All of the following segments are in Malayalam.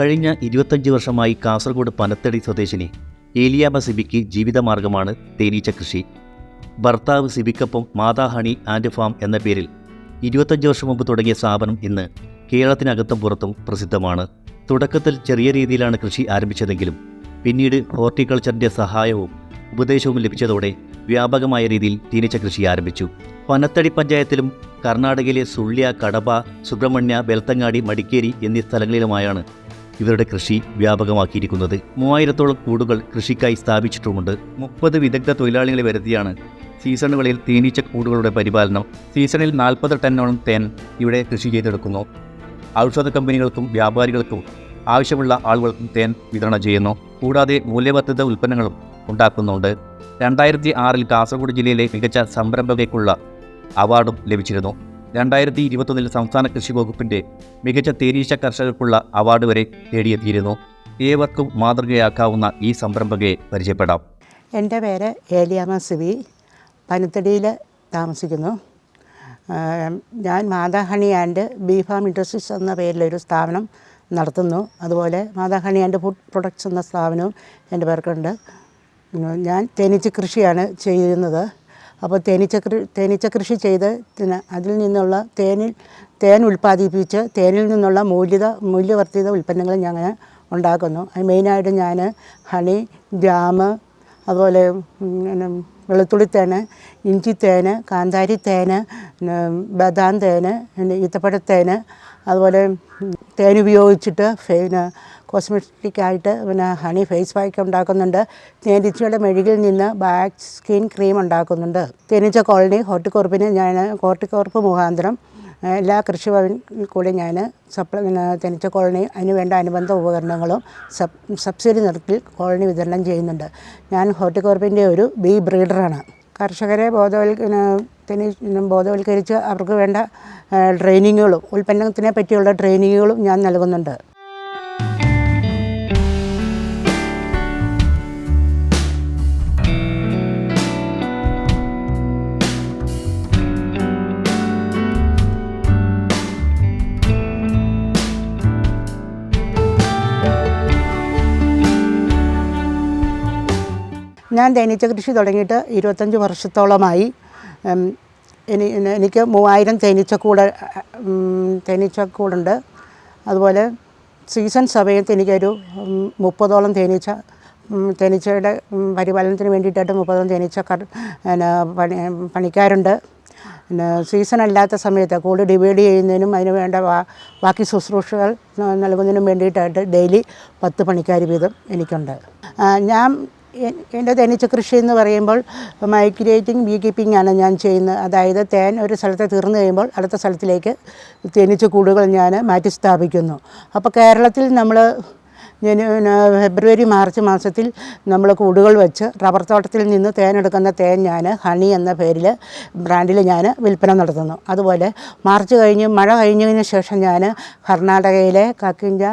കഴിഞ്ഞ ഇരുപത്തഞ്ച് വർഷമായി കാസർഗോഡ് പനത്തടി സ്വദേശിനി ഏലിയാമ സിബിക്ക് ജീവിതമാർഗമാണ് തേനീച്ച കൃഷി. ഭർത്താവ് സിബിക്കൊപ്പം മാതാ ഹണി ആൻഡ് ഫാം എന്ന പേരിൽ ഇരുപത്തഞ്ച് വർഷം മുമ്പ് തുടങ്ങിയ സ്ഥാപനം ഇന്ന് കേരളത്തിനകത്തും പുറത്തും പ്രസിദ്ധമാണ്. തുടക്കത്തിൽ ചെറിയ രീതിയിലാണ് കൃഷി ആരംഭിച്ചതെങ്കിലും പിന്നീട് ഹോർട്ടിക്കൾച്ചറിന്റെ സഹായവും ഉപദേശവും ലഭിച്ചതോടെ വ്യാപകമായ രീതിയിൽ തേനീച്ച കൃഷി ആരംഭിച്ചു. പനത്തടി പഞ്ചായത്തിലും കർണാടകയിലെ സുള്ളിയ കടബ സുബ്രഹ്മണ്യ ബെൽത്തങ്ങാടി മടിക്കേരി എന്നീ സ്ഥലങ്ങളിലുമായാണ് ഇവരുടെ കൃഷി വ്യാപകമാക്കിയിരിക്കുന്നത്. മൂവായിരത്തോളം കൂടുകൾ കൃഷിക്കായി സ്ഥാപിച്ചിട്ടുമുണ്ട്. മുപ്പത് വിദഗ്ധ തൊഴിലാളികളെ വരുത്തിയാണ് സീസണുകളിൽ തേനീച്ച കൂടുകളുടെ പരിപാലനം. സീസണിൽ നാൽപ്പത് ടണ്ണോളം തേൻ ഇവിടെ കൃഷി ചെയ്തെടുക്കുന്നു. ഔഷധ കമ്പനികൾക്കും വ്യാപാരികൾക്കും ആവശ്യമുള്ള ആളുകൾക്കും തേൻ വിതരണം ചെയ്യുന്നു. കൂടാതെ മൂല്യവർദ്ധിത ഉൽപ്പന്നങ്ങളും ഉണ്ടാക്കുന്നുണ്ട്. രണ്ടായിരത്തി ആറിൽ കാസർഗോഡ് ജില്ലയിലെ മികച്ച സംരംഭകയ്ക്കുള്ള അവാർഡും ലഭിച്ചിരുന്നു. രണ്ടായിരത്തി ഇരുപത്തൊന്നിൽ സംസ്ഥാന കൃഷി വകുപ്പിന്റെ മികച്ച തേനീച്ച കർഷകർക്കുള്ള അവാർഡ് വരെ നേടിയെത്തിയിരുന്നു ഏവർക്കും മാതൃകയാക്കാവുന്ന ഈ സംരംഭകയെ പരിചയപ്പെടാം. എന്റെ പേര് ഏലിയാമ സിബി പനത്തടിയിൽ താമസിക്കുന്നു. ഞാൻ Matha honey and bee farm industries എന്ന പേരിലൊരു സ്ഥാപനം നടത്തുന്നു. അതുപോലെ Matha honey and food products എന്ന സ്ഥാപനവും എന്റെ പേർക്കുണ്ട്. ഞാൻ തേനീച്ച കൃഷിയാണ് ചെയ്യുന്നത്. അപ്പോൾ തേനീച്ച തേനീച്ച കൃഷി ചെയ്ത് അതിൽ നിന്നുള്ള തേനിൽ തേൻ ഉൽപ്പാദിപ്പിച്ച് തേനിൽ നിന്നുള്ള മൂല്യത മൂല്യവർദ്ധിത ഉൽപ്പന്നങ്ങൾ ഞങ്ങൾ ഉണ്ടാക്കുന്നു. അത് മെയിനായിട്ട് ഞാൻ ഹണി ജാമ് അതുപോലെ ഉം, പിന്നെ വെളുത്തുള്ളി തേന് ഇഞ്ചി തേന് കാന്താരി തേന് ബദാം തേന് ഈത്തപ്പഴത്തേന് അതുപോലെ തേൻ ഉപയോഗിച്ചിട്ട് പിന്നെ കോസ്മെറ്റിക്കായിട്ട് പിന്നെ ഹണി ഫേസ് പാക്ക് ഉണ്ടാക്കുന്നുണ്ട്. തേനീച്ചയുടെ മെഴുകിൽ നിന്ന് ബാക്ക് സ്കിൻ ക്രീം ഉണ്ടാക്കുന്നുണ്ട്. തേനീച്ച കോളനി ഹോർട്ടിക്കോർപ്പിന് ഞാൻ ഹോർട്ടിക്കോർപ്പ് മുഖാന്തരം എല്ലാ കൃഷിഭവൻ കൂടി ഞാൻ സപ്ലൈ തേനീച്ച കോളനി അതിന് വേണ്ട അനുബന്ധ ഉപകരണങ്ങളും സബ് സബ്സിഡി നിരക്കിൽ കോളനി വിതരണം ചെയ്യുന്നുണ്ട്. ഞാൻ ഹോർട്ടിക്കോർപ്പിന്റെ ഒരു ബി ബ്രീഡറാണ്. കർഷകരെ ബോധവൽക്കരണ തേനീ ബോധവൽക്കരിച്ച് അവർക്ക് വേണ്ട ട്രെയിനിങ്ങുകളും ഉൽപ്പന്നത്തിനെ പറ്റിയുള്ള ട്രെയിനിങ്ങുകളും ഞാൻ നൽകുന്നുണ്ട്. ഞാൻ തേനീച്ച കൃഷി തുടങ്ങിയിട്ട് ഇരുപത്തഞ്ച് വർഷത്തോളമായി. എനി എനിക്ക് മൂവായിരം തേനീച്ചക്കൂട് തേനീച്ചക്കൂടുണ്ട്. അതുപോലെ സീസൺ സമയത്ത് എനിക്കൊരു മുപ്പതോളം തേനീച്ച തേനീച്ചയുടെ പരിപാലനത്തിന് വേണ്ടിയിട്ടായിട്ട് മുപ്പതോളം തേനീച്ച പിന്നെ പണി പണിക്കാരുണ്ട്. പിന്നെ സീസൺ അല്ലാത്ത സമയത്ത് കൂട് ഡിവൈഡ് ചെയ്യുന്നതിനും അതിന് വേണ്ട ബാക്കി ശുശ്രൂഷകൾ നൽകുന്നതിനും വേണ്ടിയിട്ടായിട്ട് ഡെയിലി പത്ത് പണിക്കാർ വീതം എനിക്കുണ്ട്. ഞാൻ എന്റെ തേനീച്ച കൃഷി എന്ന് പറയുമ്പോൾ മൈഗ്രേറ്റിംഗ് ബീ കീപ്പിംഗ് ആണ് ഞാൻ ചെയ്യുന്നത്. അതായത് തേൻ ഒരു സ്ഥലത്ത് തീർന്നു കഴിയുമ്പോൾ അടുത്ത സ്ഥലത്തിലേക്ക് തേനീച്ച കൂടുകൾ ഞാൻ മാറ്റി സ്ഥാപിക്കുന്നു. അപ്പോൾ കേരളത്തിൽ നമ്മൾ ഫെബ്രുവരി മാർച്ച് മാസത്തിൽ നമ്മൾ കൂടുകൾ വെച്ച് റബ്ബർ തോട്ടത്തിൽ നിന്ന് തേൻ എടുക്കുന്ന തേൻ ഞാൻ ഹണി എന്ന പേരിൽ ബ്രാൻഡിൽ ഞാൻ വിൽപ്പന നടത്തുന്നു. അതുപോലെ മാർച്ച് കഴിഞ്ഞ് മഴ കഴിഞ്ഞതിന് ശേഷം ഞാൻ കർണാടകയിലെ കക്കിഞ്ച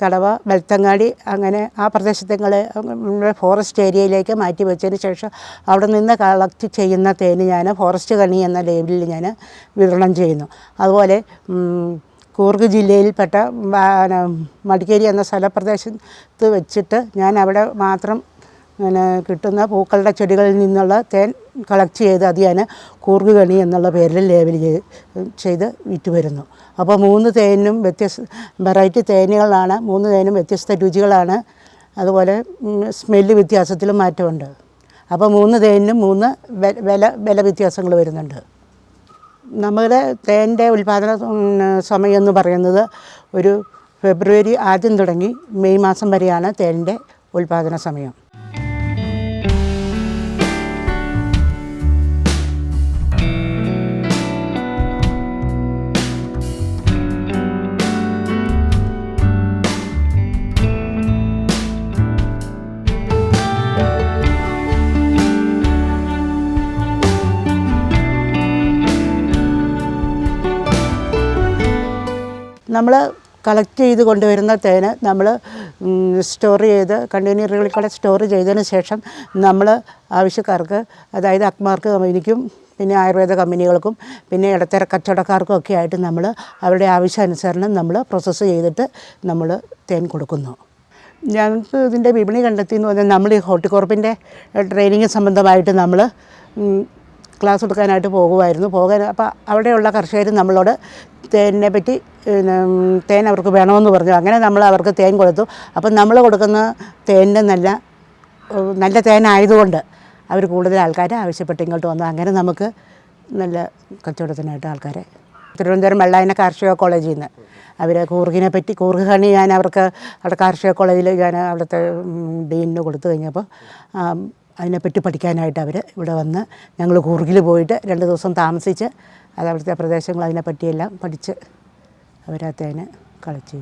കടവ വെൽത്തങ്ങാടി അങ്ങനെ ആ പ്രദേശത്തുങ്ങളെ നമ്മുടെ ഫോറസ്റ്റ് ഏരിയയിലേക്ക് മാറ്റി വെച്ചതിന് ശേഷം അവിടെ നിന്ന് കളക്ട് ചെയ്യുന്ന തേന് ഞാൻ ഫോറസ്റ്റ് കണി എന്ന ലേബലിൽ ഞാൻ വിതരണം ചെയ്യുന്നു. അതുപോലെ കൂർഗ് ജില്ലയിൽപ്പെട്ട മടിക്കേരി എന്ന സ്ഥലപ്രദേശത്ത് വെച്ചിട്ട് ഞാൻ അവിടെ മാത്രം പിന്നെ കിട്ടുന്ന പൂക്കളുടെ ചെടികളിൽ നിന്നുള്ള തേൻ കളക്ട് ചെയ്ത് അത് ഞാൻ കൂർഗുകണി എന്നുള്ള പേരിൽ ലേബൽ ചെയ്ത് വിറ്റ് വരുന്നു അപ്പോൾ മൂന്ന് തേനും വ്യത്യസ്ത വെറൈറ്റി തേനുകളാണ് മൂന്ന് തേനും വ്യത്യസ്ത രുചികളാണ്. അതുപോലെ സ്മെല്ല് വ്യത്യാസത്തിലും മാറ്റമുണ്ട്. അപ്പോൾ മൂന്ന് തേനിനും മൂന്ന് വില വില വ്യത്യാസങ്ങൾ വരുന്നുണ്ട്. നമ്മുടെ തേന്റെ ഉൽപ്പാദന സമയം എന്ന് പറയുന്നത് ഒരു ഫെബ്രുവരി ആദ്യം തുടങ്ങി മെയ് മാസം വരെയാണ് തേനിന്റെ ഉൽപ്പാദന സമയം. നമ്മൾ കളക്ട് ചെയ്ത് കൊണ്ടുവരുന്ന തേൻ നമ്മൾ സ്റ്റോർ ചെയ്ത് കണ്ടെയ്നറുകളിൽ കൂടെ സ്റ്റോർ ചെയ്തതിന് ശേഷം നമ്മൾ ആവശ്യക്കാർക്ക് അതായത് അക്മാർക്ക് കമ്പനിക്കും പിന്നെ ആയുർവേദ കമ്പനികൾക്കും പിന്നെ ഇടത്തര കച്ചവടക്കാർക്കും ഒക്കെ ആയിട്ട് നമ്മൾ അവരുടെ ആവശ്യാനുസരണം നമ്മൾ പ്രോസസ്സ് ചെയ്തിട്ട് നമ്മൾ തേൻ കൊടുക്കുന്നു. ഞങ്ങൾക്ക് ഇതിന്റെ വിപണി കണ്ടെത്തി എന്ന് പറഞ്ഞാൽ നമ്മൾ ഈ ഹോർട്ടിക്കോർപ്പിന്റെ ട്രെയിനിങ് സംബന്ധമായിട്ട് നമ്മൾ ക്ലാസ് എടുക്കാനായിട്ട് പോകുമായിരുന്നു. പോകാൻ അപ്പോൾ അവിടെയുള്ള കർഷകർ നമ്മളോട് തേനെ പറ്റി തേൻ അവർക്ക് വേണമെന്ന് പറഞ്ഞു. അങ്ങനെ നമ്മൾ അവർക്ക് തേൻ കൊടുത്തു. അപ്പം നമ്മൾ കൊടുക്കുന്ന തേനിന്റെ നല്ല നല്ല തേനായതുകൊണ്ട് അവർ കൂടുതൽ ആൾക്കാരെ ആവശ്യപ്പെട്ട് ഇങ്ങോട്ട് വന്നു. അങ്ങനെ നമുക്ക് നല്ല കച്ചവടത്തിനായിട്ട് ആൾക്കാരെ തിരുവനന്തപുരം വെള്ളായന കാർഷിക കോളേജിൽ നിന്ന് അവർ കൂർഗിനെ പറ്റി കൂർഗ് ഹണി ഞാൻ അവർക്ക് അവിടെ കാർഷിക കോളേജിൽ ഞാൻ അവിടുത്തെ ഡീനിന് കൊടുത്തു കഴിഞ്ഞപ്പോൾ അതിനെപ്പറ്റി പഠിക്കാനായിട്ട് അവർ ഇവിടെ വന്ന് ഞങ്ങൾ കൂർഗിൽ പോയിട്ട് രണ്ട് ദിവസം താമസിച്ച് അത് അവിടുത്തെ പ്രദേശങ്ങൾ അതിനെപ്പറ്റിയെല്ലാം പഠിച്ച് അവരത്തേന് കളിച്ചു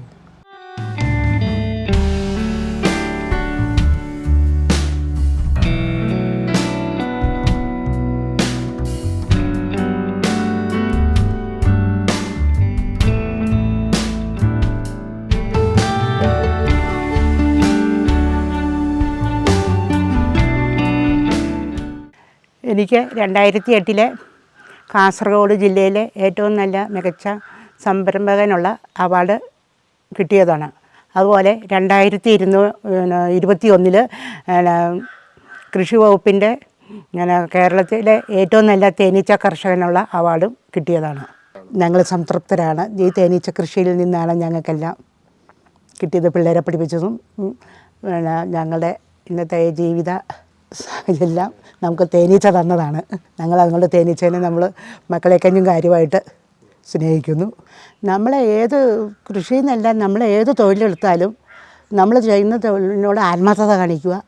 എനിക്ക് രണ്ടായിരത്തി എട്ടിലെ കാസർഗോഡ് ജില്ലയിലെ ഏറ്റവും നല്ല മികച്ച സംരംഭകനുള്ള അവാർഡ് കിട്ടിയതാണ്. അതുപോലെ രണ്ടായിരത്തി ഇരുന്നൂ ഇരുപത്തി ഒന്നിൽ കൃഷി വകുപ്പിന്റെ കേരളത്തിലെ ഏറ്റവും നല്ല തേനീച്ച കർഷകനുള്ള അവാർഡും കിട്ടിയതാണ്. ഞങ്ങൾ സംതൃപ്തരാണ്. ഈ തേനീച്ച കൃഷിയിൽ നിന്നാണ് ഞങ്ങൾക്കെല്ലാം കിട്ടിയത്. പിള്ളേരെ പഠിപ്പിച്ചതും ഞങ്ങളുടെ ഇന്നത്തെ ജീവിത എല്ലാം നമുക്ക് തേനീച്ച തന്നതാണ്. ഞങ്ങൾ അതുകൊണ്ട് തേനീച്ചേനെ നമ്മൾ മക്കളെക്കഞ്ഞും കാര്യമായിട്ട് സ്നേഹിക്കുന്നു. നമ്മളെ ഏത് കൃഷി നിന്നല്ല നമ്മൾ ഏത് തൊഴിലെടുത്താലും നമ്മൾ ചെയ്യുന്ന തൊഴിലിനോട് ആത്മാർത്ഥത കാണിക്കുക.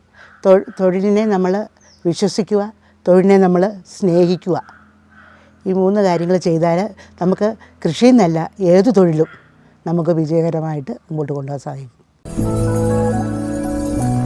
തൊഴിലിനെ നമ്മൾ വിശ്വസിക്കുക. തൊഴിലിനെ നമ്മൾ സ്നേഹിക്കുക. ഈ മൂന്ന് കാര്യങ്ങൾ ചെയ്താൽ നമുക്ക് കൃഷി നിന്നല്ല ഏത് തൊഴിലും നമുക്ക് വിജയകരമായിട്ട് മുമ്പോട്ട് കൊണ്ടുപോകാൻ സാധിക്കും.